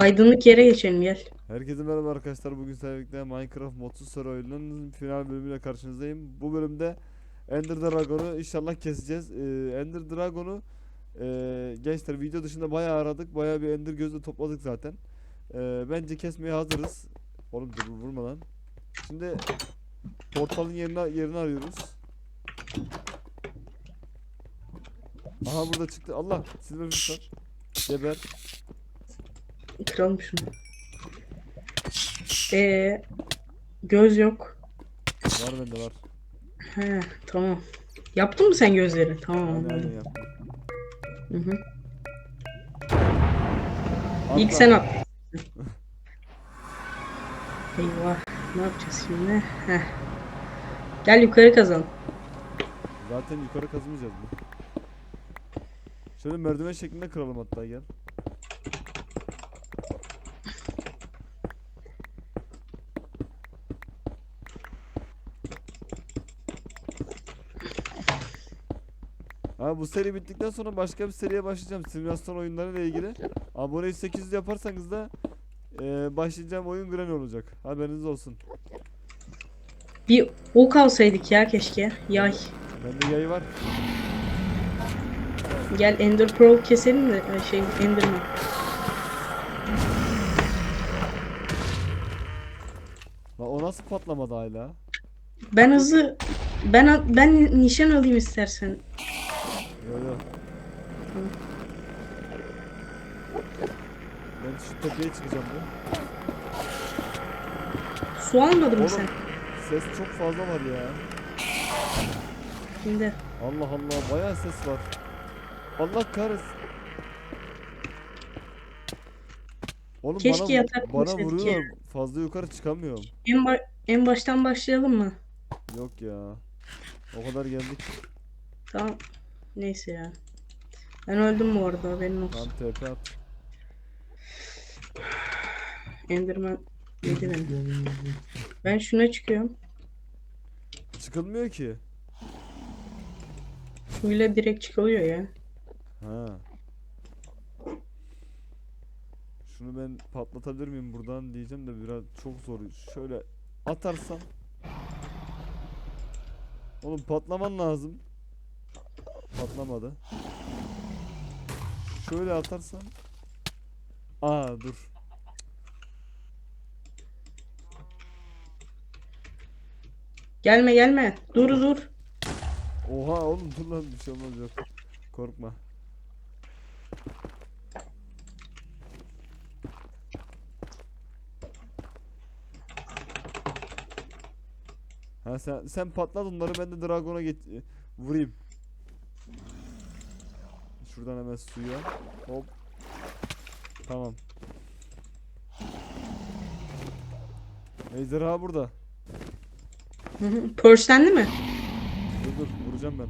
Aydınlık yere geçelim gel. Herkese merhaba arkadaşlar. Bugün sizlerle Minecraft Modsuz Sarı oyununun final bölümüyle karşınızdayım. Bu bölümde Ender Dragon'u inşallah keseceğiz. Ee, Ender Dragon'u e, gençler video dışında bayağı aradık. Bayağı bir Ender gözü topladık zaten. Ee, bence kesmeye hazırız. Oğlum dur vurma lan. Şimdi portalın yerini, yerini arıyoruz. Aha burada çıktı. Allah silver var. Geber. Kıralım şunu. Ee, göz yok. Var bende var. He tamam. Yaptın mı sen gözleri? Tamam Aynen anladım. aynen yaptım. Hı hı. Atla. İlk sen at. Eyvah. Ne yapacağız şimdi? Heh. Gel yukarı kazalım. Zaten yukarı kazımayacağız mı? Şöyle merdiven şeklinde kıralım hatta gel. Bu seri bittikten sonra başka bir seriye başlayacağım simülasyon oyunları ile ilgili. Aboneyi 800 yaparsanız da eee başlayacağım oyun Granny olacak. Haberiniz olsun. Bir ok alsaydık ya keşke. Yay. Bende yayı var. Gel Ender Pearl keselim de ay şey Enderman. Lan o nasıl patlamadı hala? Ben hızlı ben ben nişan alayım istersen. Yo yo. Ben şu tepeye çıkacağım ya. Su almadın mı sen? Ses çok fazla var ya. Şimdi. Allah Allah bayağı ses var. Allah kahretsin. Oğlum Keşke bana, yatak bana koysaydık vuruyor. Fazla yukarı çıkamıyorum. En, ba- en baştan başlayalım mı? Yok ya. O kadar geldik. Tamam. Neyse ya. Ben öldüm bu arada haberin olsun. TP at. Enderman yedi beni. Ben şuna çıkıyorum. Çıkılmıyor ki. Şuyla direkt çıkılıyor ya. Ha. Şunu ben patlatabilir miyim buradan diyeceğim de biraz çok zor. Şöyle atarsam. Oğlum patlaman lazım. Patlamadı. Şöyle atarsam. Aa dur. Gelme gelme. Dur dur. Oha oğlum dur lan bir şey olmaz yok. Korkma. Ha sen sen patlat onları ben de Dragon'a get vurayım. Şuradan hemen suya. Hop. Tamam. Ejderha burada. Pörslendi mi? Dur dur vuracağım ben.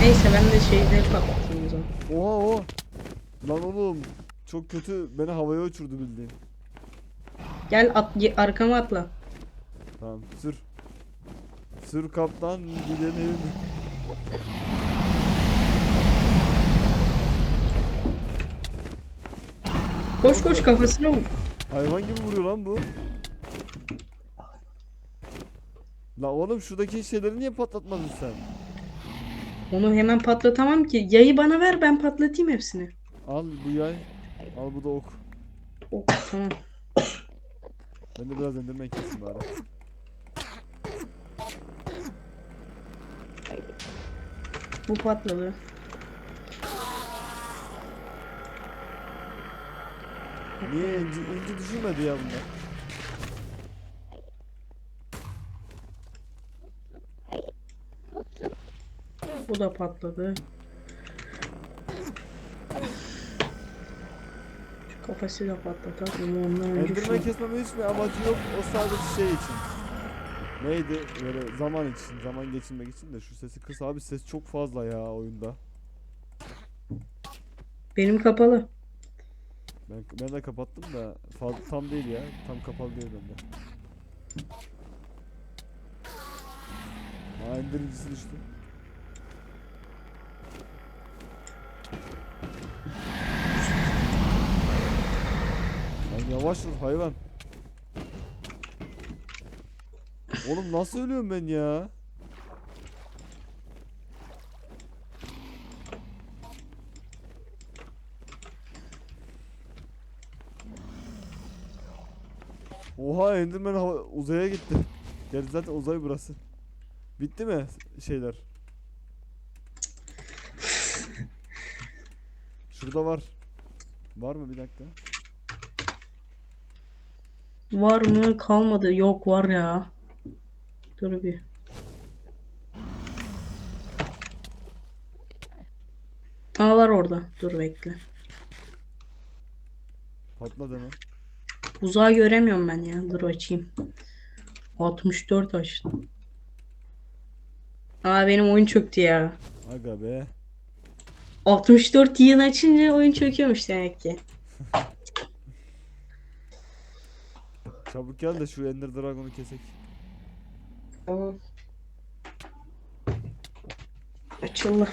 Neyse ben de şeyleri patlatayım o zaman. Oha oha. Lan oğlum çok kötü beni havaya uçurdu bildiğin. Gel at, arkama atla. Tamam sür. Sür kaptan gidelim. Koş koş kafasına vur. Hayvan gibi vuruyor lan bu. La oğlum şuradaki şeyleri niye patlatmadın sen? Onu hemen patlatamam ki. Yayı bana ver ben patlatayım hepsini. Al bu yay. Al bu da ok. Oh, tamam. Ben de biraz endirmen keseyim bari. Bu patladı. Niye inci, inci düşürmedi ya bunlar? Bu da patladı. Şu kafası da patlatalım. Ondan önce Endirmen şunu. kesmemin hiçbir amacı yok. O sadece şey için. Neydi böyle zaman için, zaman geçirmek için de şu sesi kıs abi ses çok fazla ya oyunda. Benim kapalı. Ben, ben de kapattım da fazla tam değil ya. Tam kapalı değil bende. Ha indirincisi düştü. Yavaş ol hayvan. Oğlum nasıl ölüyorum ben ya? Oha Enderman uzaya gitti. Gerçi zaten uzay burası. Bitti mi şeyler? Şurada var. Var mı bir dakika? Var mı? Kalmadı. Yok var ya. Dur bir. Aa var orada. Dur bekle. Patladı hemen. Uzağı göremiyorum ben ya. Dur açayım. 64 açtım. Aa benim oyun çöktü ya. Aga be. 64 yıl açınca oyun çöküyormuş demek ki. Çabuk gel de şu Ender Dragon'u kesek. Tamam. Açıldı.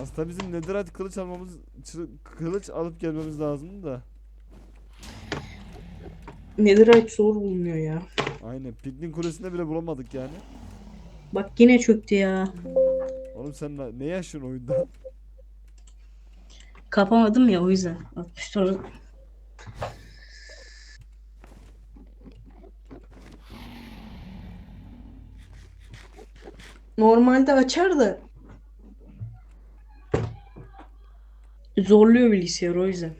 Aslında bizim Netherite kılıç almamız, kılıç alıp gelmemiz lazım da. Netherite zor bulunuyor ya. Aynen. Piknik kulesinde bile bulamadık yani. Bak yine çöktü ya. Oğlum sen na- ne yaşıyorsun oyunda? Kapamadım ya o yüzden. 64. Normalde açar da zorluyor bilgisayar o yüzden.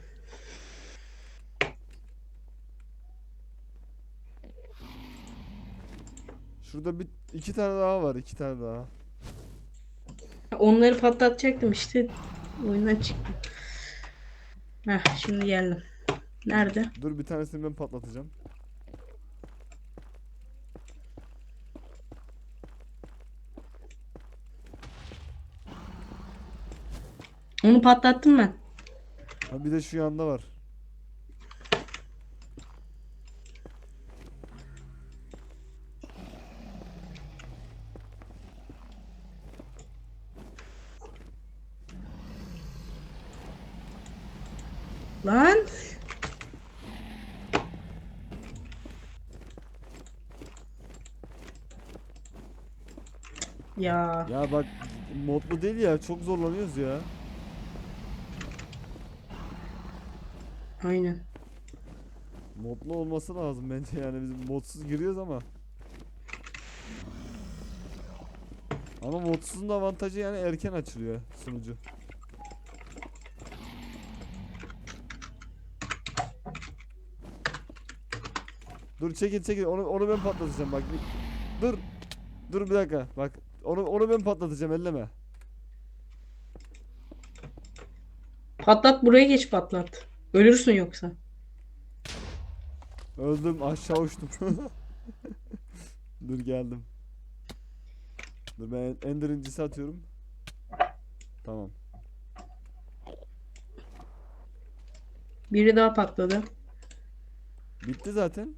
Şurada bir iki tane daha var, iki tane daha. Onları patlatacaktım işte oyundan çıktım. Heh şimdi geldim. Nerede? Dur bir tanesini ben patlatacağım. Onu patlattım ben. Ha bir de şu yanda var. Lan. Ya Ya bak modlu değil ya, çok zorlanıyoruz ya. aynen. Modlu olması lazım bence yani biz modsuz giriyoruz ama. Ama modsuzun da avantajı yani erken açılıyor sunucu. Dur çekil çekil onu onu ben patlatacağım bak. Dur. Dur bir dakika bak. Onu onu ben patlatacağım elleme. Patlat buraya geç patlat. Ölürsün yoksa. Öldüm aşağı uçtum. Dur geldim. Dur ben ender incisi atıyorum. Tamam. Biri daha patladı. Bitti zaten.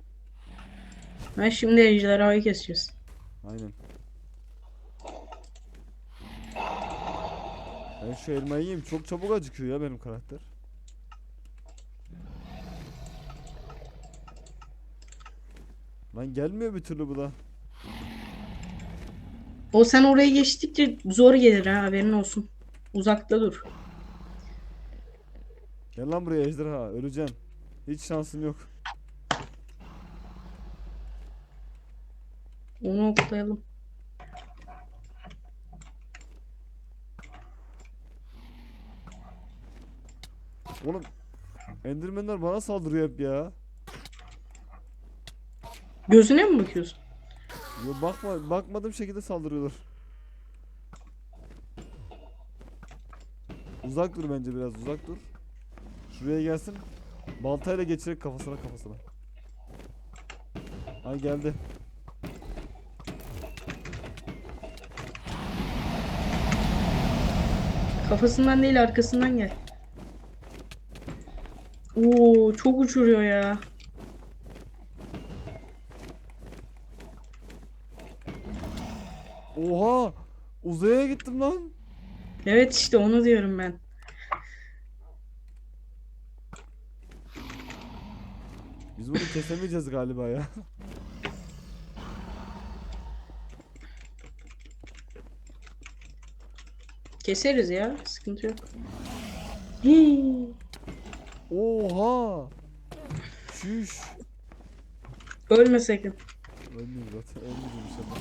Ben şimdi ejderhayı keseceğiz. Aynen. Ben şu elmayı yiyeyim. Çok çabuk acıkıyor ya benim karakter. Lan gelmiyor bir türlü bu da. O sen oraya geçtikçe zor gelir ha haberin olsun. Uzakta dur. Gel lan buraya ejderha. Öleceksin. Hiç şansın yok. Onu oklayalım. Oğlum Endermenler bana saldırıyor hep ya. Gözüne mi bakıyorsun? Yo, bakma, bakmadığım şekilde saldırıyorlar. Uzak dur bence biraz uzak dur. Şuraya gelsin. Baltayla geçerek kafasına kafasına. Ay geldi. Kafasından değil arkasından gel. Oo çok uçuruyor ya. Oha! Uzaya gittim lan. Evet işte onu diyorum ben. Biz bunu kesemeyeceğiz galiba ya. Keseriz ya. Sıkıntı yok. Hii. Oha! Şüş. Ölme sakın. Ölmüyor zaten. Ölmeyeceğim inşallah.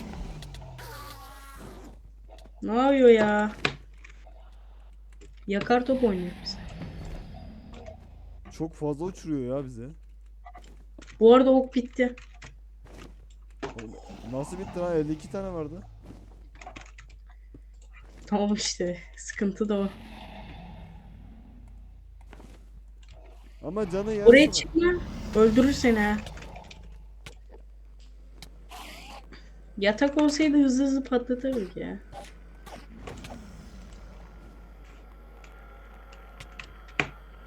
Ne yapıyor ya? Yakar top oynuyor bize. Çok fazla uçuruyor ya bize. Bu arada ok bitti. Nasıl bitti lan? 52 tane vardı. Tamam işte. Sıkıntı da o. Ama canı yarısı Oraya var. çıkma. Öldürür seni ha. Yatak olsaydı hızlı hızlı patlatırdık ya.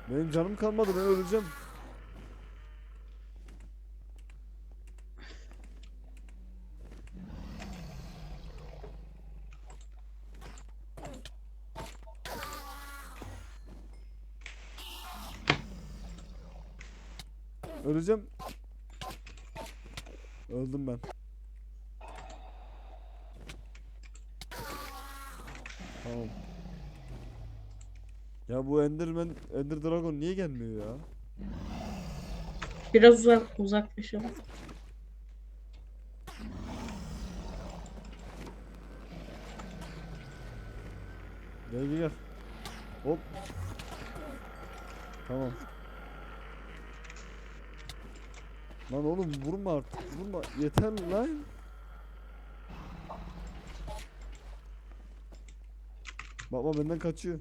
Benim canım kalmadı ben öleceğim. Öleceğim. Öldüm ben. Tamam. Ya bu Enderman, Ender Dragon niye gelmiyor ya? Biraz uzak uzaklaşalım. Gel gel gel. Hop. Tamam. Lan vurma artık. Vurma. Yeter lan. Baba benden kaçıyor.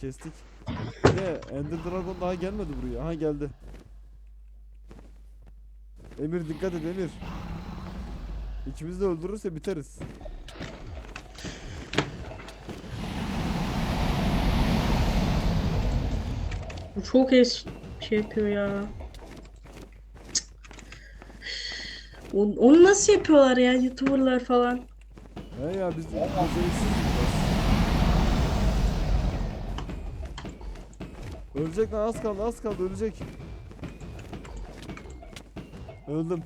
Kestik. Ne? Ender Dragon daha gelmedi buraya. Aha geldi. Emir dikkat et Emir. İkimiz de öldürürse biteriz. Bu çok es şey yapıyor ya. Cık. Onu, onu nasıl yapıyorlar ya YouTuber'lar falan? He ya biz beceriksiz biraz. Ölecek lan az kaldı az kaldı ölecek. Öldüm.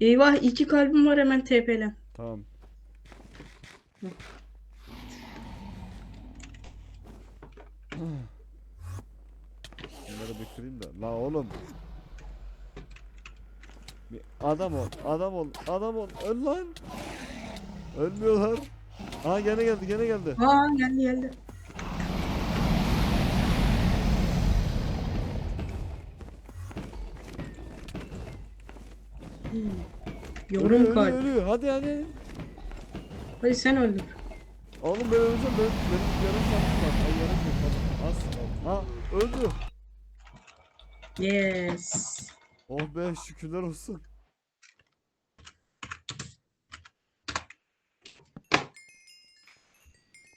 Eyvah iki kalbim var hemen TP'len. Tamam. Bunları bir kırayım da. La oğlum. Bir adam ol, adam ol, adam ol. Öl lan. Ölmüyorlar. Aa gene geldi, gene geldi. Aa geldi geldi. Ölüyor, Yorum ölüyor, kalp. ölüyor. Hadi hadi. Hadi sen öldür. Oğlum ben öleceğim. Ben, benim yarım kalbim var. Ay yarım. Hadi. Az. Ha öldü. Yes. Oh be şükürler olsun.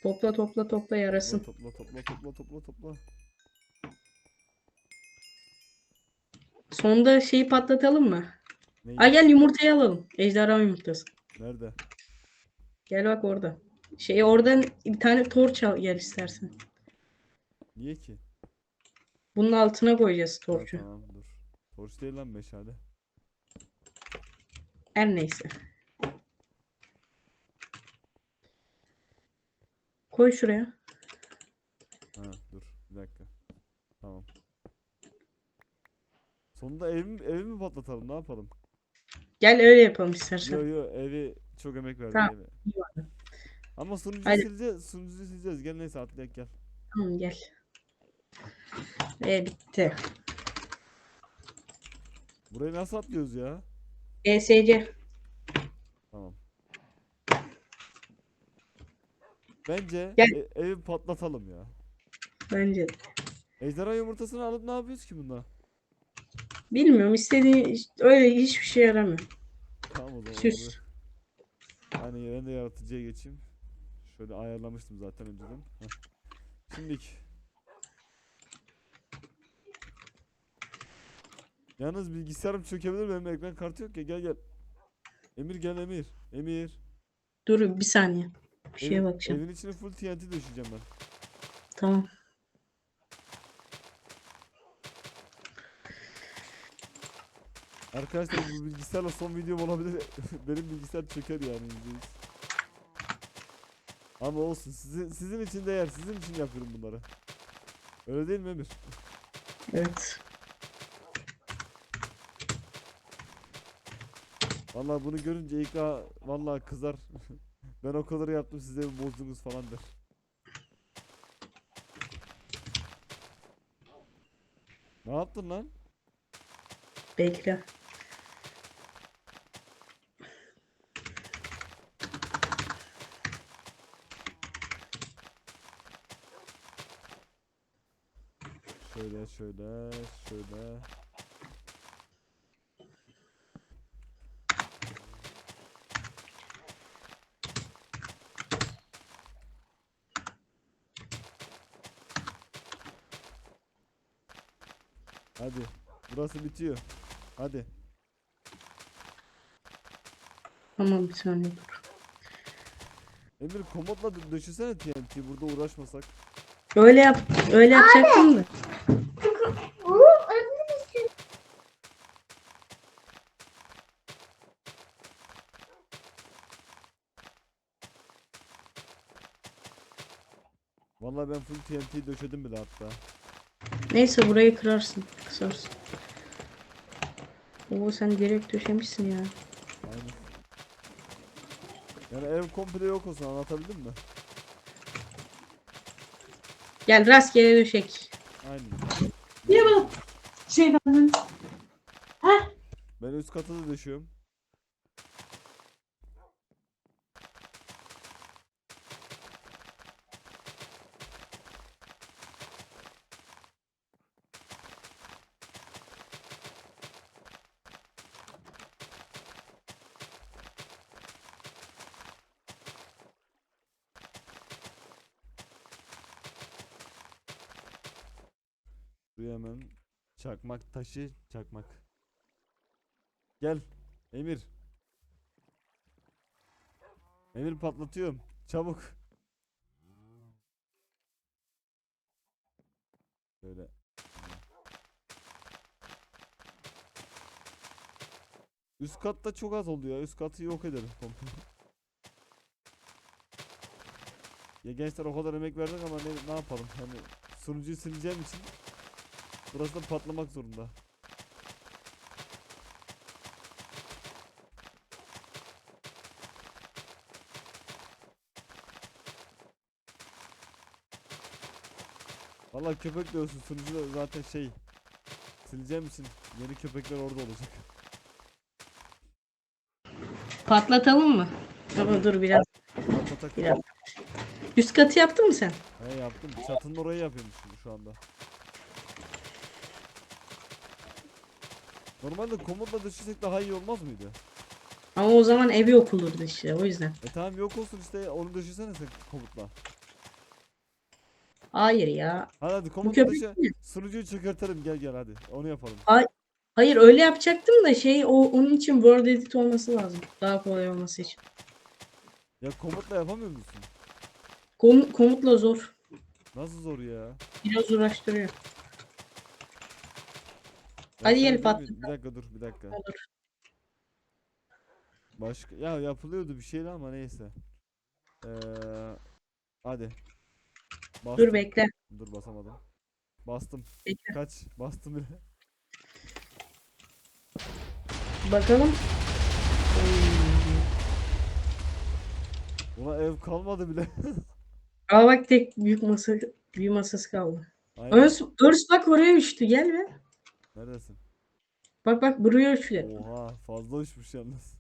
Topla topla topla yarasın. Topla topla topla topla topla. Sonda şeyi patlatalım mı? Neyi? Ay gel yumurtayı alalım. Ejderha yumurtası. Nerede? Gel bak orada. Şey oradan bir tane torç al gel istersen. Niye ki? Bunun altına koyacağız Ha, torçu. tamam dur. Torç değil lan meşale. Her neyse. Koy şuraya. Ha dur bir dakika. Tamam. Sonunda evi, mi- evi mi patlatalım ne yapalım? Gel öyle yapalım istersen. Yo yo evi çok emek verdim Tamam, var. Ama sunucu Hadi. sileceğiz. Sunucu sileceğiz. Gel neyse atlayak gel. Tamam gel. Ve bitti. Burayı nasıl atlıyoruz ya? ESC. Tamam. Bence Gel. e- evi patlatalım ya. Bence. de. Ejderha yumurtasını alıp ne yapıyoruz ki bunda? Bilmiyorum istediği öyle hiçbir şey yaramıyor. Tamam o zaman. Süs. Hani ben de yaratıcıya geçeyim. Şöyle ayarlamıştım zaten önceden. Heh. Şimdilik. Yalnız bilgisayarım çökebilir benim ekran kartı yok ya gel gel. Emir gel Emir. Emir. Dur bir saniye. Bir şeye Evin, bakacağım. evin içine full TNT döşeyeceğim ben. Tamam. Arkadaşlar bu bilgisayarla son videom olabilir. Benim bilgisayar çöker yani %100. Ama olsun. Sizin, sizin için değer. Sizin için yapıyorum bunları. Öyle değil mi Emir? Evet. Vallahi bunu görünce İkra vallahi kızar. ben o kadar yaptım size bozdunuz falan der. Ne yaptın lan? Bekle. Şöyle şöyle şöyle. Hadi. Burası bitiyor. Hadi. Tamam bir saniye dur. Emir komutla dö- döşesene TNT burada uğraşmasak. Öyle yap. Öyle yapacaktım da. Vallahi ben full TNT döşedim bile hatta. Neyse burayı kırarsın. Kısarsın. Oo sen direkt döşemişsin ya. Aynen. Yani ev komple yok olsun anlatabildim mi? Gel rastgele döşek. Aynen. Niye bana şey verdin? Ben üst katı da döşüyorum. Buraya hemen çakmak taşı çakmak. Gel Emir. Emir patlatıyorum. Çabuk. Şöyle. Üst katta çok az oldu ya. Üst katı yok komple. Ya gençler o kadar emek verdik ama ne, ne yapalım? Hani sunucuyu sileceğim için burası da patlamak zorunda. Vallahi köpek diyorsun sunucu da zaten şey sileceğim için yeni köpekler orada olacak. Patlatalım mı? Ama dur biraz. Patlatak. Biraz. Üst katı yaptın mı sen? He yaptım. Çatının orayı yapıyorum şimdi şu anda. Normalde komutla döşesek daha iyi olmaz mıydı? Ama o zaman ev yok olurdu işte o yüzden. E tamam yok olsun işte onu döşesene sen komutla. Hayır ya. Hadi hadi Bu komutla köpek döşe. mi? Sunucuyu çökertelim gel gel hadi. Onu yapalım. Hayır öyle yapacaktım da şey o onun için Word edit olması lazım. Daha kolay olması için. Ya komutla yapamıyor musun? Kom- komutla zor. Nasıl zor ya? Biraz uğraştırıyor. Hadi gel diyeyim mi? Bir dakika dur bir dakika. Olur. Başka ya yapılıyordu bir şeydi ama neyse. Ee, hadi. Dur Bastım. bekle. Dur basamadım. Bastım. Bekle. Kaç? Bastım bile. Bakalım. Buna ev kalmadı bile. Aa bak tek büyük masa büyük masası kaldı. Aynen. Örs, örs bak oraya uçtu gel be. Neredesin? Bak bak buraya uçtu. Oha fazla uçmuş yalnız.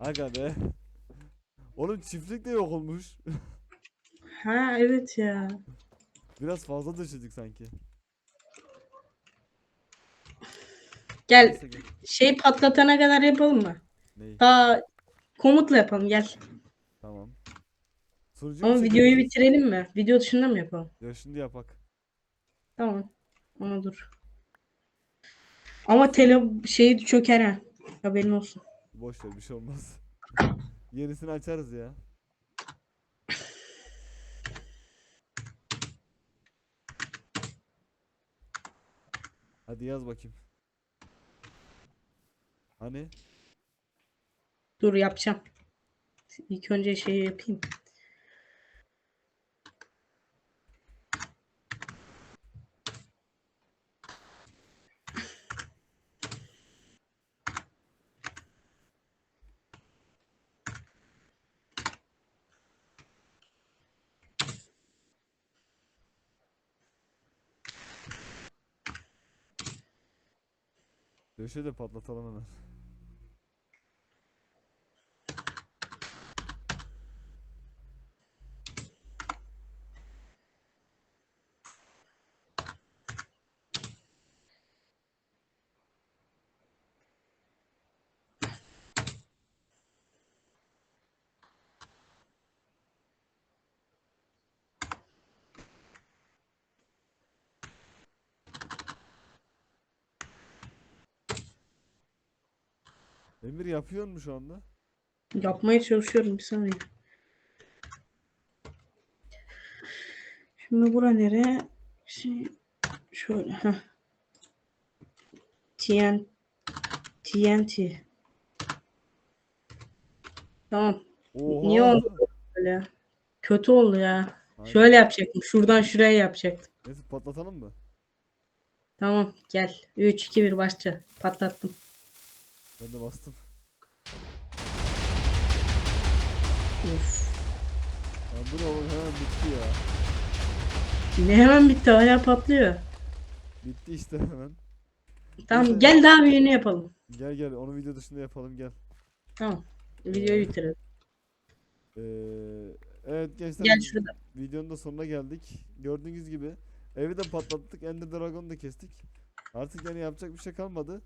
Aga be. Oğlum çiftlik de yok olmuş. Ha evet ya. Biraz fazla döşedik sanki. Gel Neyse, şey patlatana kadar yapalım mı? Ney? Daha komutla yapalım gel. Tamam. Sunucu mu Ama videoyu bitirelim mi? Video dışında mı yapalım? Ya şimdi yapak. Tamam. Ona dur. Ama tele şeyi çöker ha. Haberin olsun. Boş ver bir şey olmaz. Yenisini açarız ya. Hadi yaz bakayım. Hani? Dur yapacağım. İlk önce şeyi yapayım. Döşe de patlatalım hemen. Emir yapıyor mu şu anda? Yapmaya çalışıyorum bir saniye. Şimdi bura nereye? Şey, şöyle. Heh. TN, TNT. Tamam. Oha. Niye oldu böyle? Kötü oldu ya. Aynen. Şöyle yapacaktım. Şuradan şuraya yapacaktım. Neyse patlatalım mı? Tamam gel. 3, 2, 1 başla. Patlattım. Ben de bastım. Uf. Lan bu ne oğlum hemen bitti ya. Ne hemen bitti hala patlıyor. Bitti işte hemen. Tamam Neyse. gel daha büyüğünü yapalım. Gel gel onu video dışında yapalım gel. Tamam. Videoyu bitirelim. Ee, evet gençler Gel biz şurada. videonun da sonuna geldik. Gördüğünüz gibi evi de patlattık. Ender Dragon'u da kestik. Artık yani yapacak bir şey kalmadı.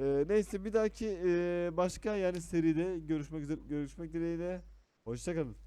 Ee, neyse bir dahaki e, başka yani seride görüşmek üzere görüşmek dileğiyle. Hoşçakalın.